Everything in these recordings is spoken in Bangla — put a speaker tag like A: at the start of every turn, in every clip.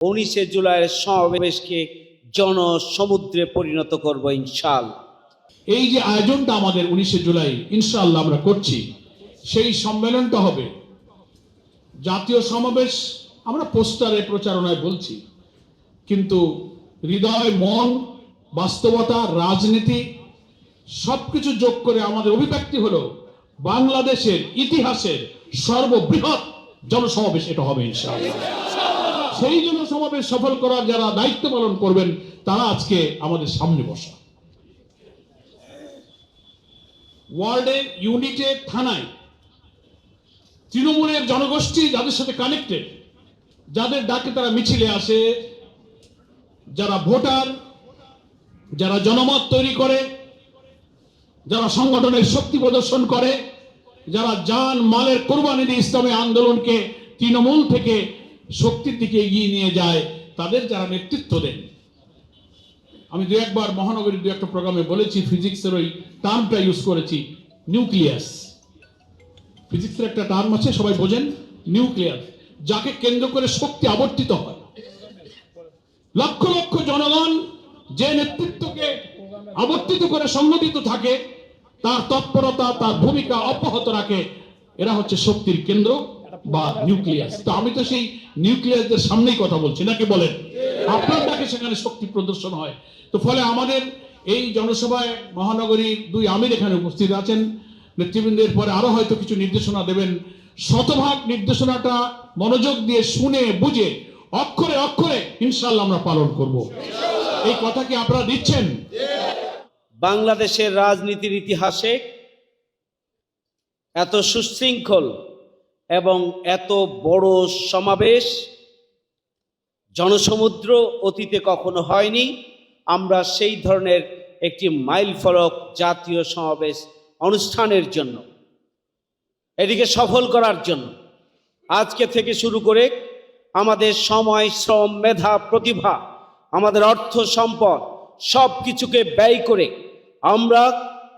A: উনিশে জুলাইয়ের সমাবেশকে জনসমুদ্রে পরিণত করব ইনশাল
B: এই যে আয়োজনটা আমাদের উনিশে জুলাই, ইনশাআল্লাহ আমরা করছি, সেই সম্মেলনটা হবে। জাতীয় সমাবেশ, আমরা পোস্টারে, প্রচারণায় বলছি, কিন্তু হৃদয়, মন, বাস্তবতা, রাজনীতি, সবকিছু যোগ করে আমাদের অভিব্যক্তি হলো, বাংলাদেশের ইতিহাসের সর্ববৃহৎ জনসমাবেশ এটা হবে ইনশাআল্লাহ। সেই জনসমাবেশ সফল করার যারা দায়িত্ব পালন করবেন, তারা আজকে আমাদের সামনে বসা। ওয়ার্ল্ডের ইউনিটে, থানায় তৃণমূলের জনগোষ্ঠী যাদের সাথে কানেক্টেড যাদের ডাকে তারা মিছিলে আসে, যারা ভোটার, যারা জনমত তৈরি করে, যারা সংগঠনের শক্তি প্রদর্শন করে, যারা যান মালের কোরবানি দিয়ে ইসলামী আন্দোলনকে তৃণমূল থেকে শক্তির দিকে এগিয়ে নিয়ে যায়, তাদের যারা নেতৃত্ব দেন। আমি দু একবার মহানগরীর দু একটা প্রোগ্রামে বলেছি, ফিজিক্সের ওই টার্মটা ইউজ করেছি, নিউক্লিয়াস। ফিজিক্সের একটা টার্ম আছে, সবাই বোঝেন, নিউক্লিয়াস, যাকে কেন্দ্র করে শক্তি আবর্তিত হয়। লক্ষ লক্ষ জনগণ যে নেতৃত্বকে আবর্তিত করে সংগঠিত থাকে, তার তৎপরতা, তার ভূমিকা অব্যাহত রাখে, এরা হচ্ছে শক্তির কেন্দ্র। বা নিউক্লিয়াস তো আমি তো সেই নিউক্লিয়াসদের সামনেই কথা বলছি, নাকি বলেন? আপনার ডাকে সেখানে শক্তি প্রদর্শন হয়। তো ফলে আমাদের এই জনসভায় মহানগরীর দুই আমির এখানে উপস্থিত আছেন। নেতৃবৃন্দের পরে আরও হয়তো কিছু নির্দেশনা দেবেন। শতভাগ নির্দেশনাটা মনোযোগ দিয়ে শুনে, বুঝে, অক্ষরে অক্ষরে ইনশাল্লাহ আমরা পালন করব। এই কথা কি আপনারা দিচ্ছেন?
A: বাংলাদেশের রাজনীতির ইতিহাসে এত সুশৃঙ্খল এবং এত বড় সমাবেশ জনসমুদ্র অতীতে কখনো হয়নি। আমরা সেই ধরনের একটি মাইল ফলক জাতীয় সমাবেশ অনুষ্ঠানের জন্য এটিকে সফল করার জন্য, আজকে থেকে শুরু করে আমাদের সময়, শ্রম, মেধা, প্রতিভা, আমাদের অর্থ সম্পদ, সব কিছুকে ব্যয় করে আমরা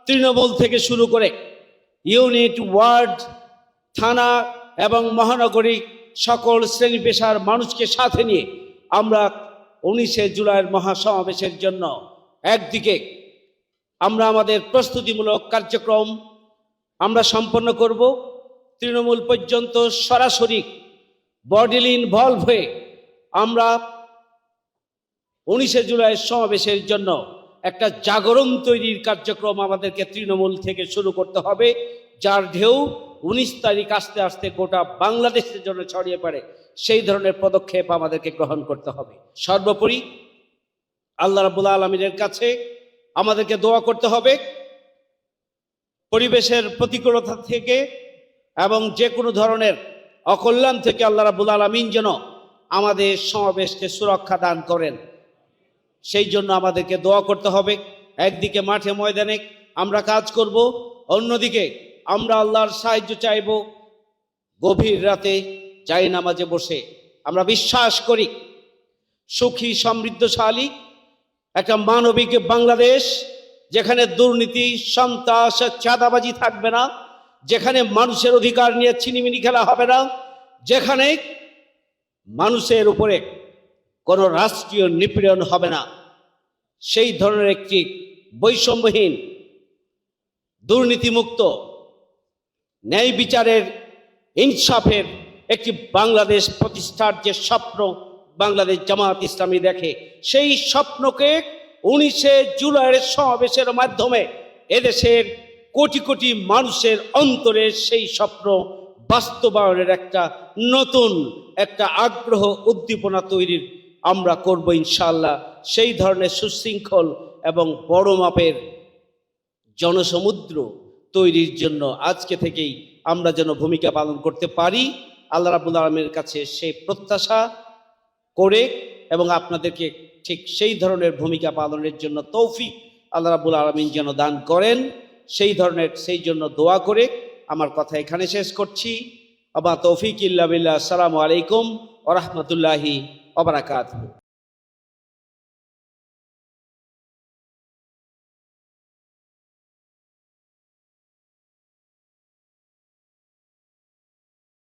A: তৃণমূল থেকে শুরু করে ইউনিট ওয়ার্ড থানা এবং মহানগরী সকল শ্রেণি পেশার মানুষকে সাথে নিয়ে আমরা উনিশে জুলাইয়ের মহাসমাবেশের জন্য একদিকে আমরা আমাদের প্রস্তুতিমূলক কার্যক্রম আমরা সম্পন্ন করব। তৃণমূল পর্যন্ত সরাসরি বডিলি ইনভলভ হয়ে আমরা উনিশে জুলাই সমাবেশের জন্য একটা জাগরণ তৈরির কার্যক্রম আমাদেরকে তৃণমূল থেকে শুরু করতে হবে, যার ঢেউ উনিশ তারিখ আসতে আসতে গোটা বাংলাদেশের জন্য ছড়িয়ে পড়ে, সেই ধরনের পদক্ষেপ আমাদেরকে গ্রহণ করতে হবে। সর্বোপরি আল্লাহ রাবুল আলমিনের কাছে আমাদেরকে দোয়া করতে হবে। পরিবেশের প্রতিকূলতা থেকে এবং যে কোনো ধরনের অকল্যাণ থেকে আল্লাহ রাবুল আলমিন যেন আমাদের সমাবেশকে সুরক্ষা দান করেন, সেই জন্য আমাদেরকে দোয়া করতে হবে। একদিকে মাঠে ময়দানে আমরা কাজ করব, অন্যদিকে আমরা আল্লাহর সাহায্য চাইব। গভীর রাতে যাই নামাজে বসে আমরা বিশ্বাস করি, সুখী, সমৃদ্ধশালী একটা মানবিক বাংলাদেশ যেখানে দুর্নীতি, সন্ত্রাস, চাঁদাবাজি থাকবে না, যেখানে মানুষের অধিকার নিয়ে ছিনিমিনি খেলা হবে না, যেখানে মানুষের উপরে কোনো রাষ্ট্রীয় নিপীড়ন হবে না। সেই ধরনের একটি বৈষম্যহীন, দুর্নীতিমুক্ত ন্যায় বিচারের, ইনসাফের একটি বাংলাদেশ প্রতিষ্ঠার যে স্বপ্ন বাংলাদেশ জামাত ইসলামী দেখে, সেই স্বপ্নকে উনিশে জুলাইয়ের সমাবেশের মাধ্যমে এদেশের কোটি কোটি মানুষের অন্তরে সেই স্বপ্ন বাস্তবায়নের একটা নতুন একটা আগ্রহ উদ্দীপনা তৈরির আমরা করব ইনশাল্লাহ সেই ধরনের সুশৃঙ্খল এবং বড় মাপের জনসমুদ্র তৈরির জন্য আজকে থেকেই আমরা যেন ভূমিকা পালন করতে পারি। আল্লাহ রাবুল আলমের কাছে সেই প্রত্যাশা করে এবং আপনাদেরকে ঠিক সেই ধরনের ভূমিকা পালনের জন্য তৌফিক আল্লাহ রাবুল আলমিন যেন দান করেন। সেই ধরনের, সেই জন্য দোয়া করে আমার কথা এখানে শেষ করছি। আবা তৌফিক ইল্লা বিল্লাহ। আসসালামু আলাইকুম ওরহমতুল্লাহি ওবরাকাত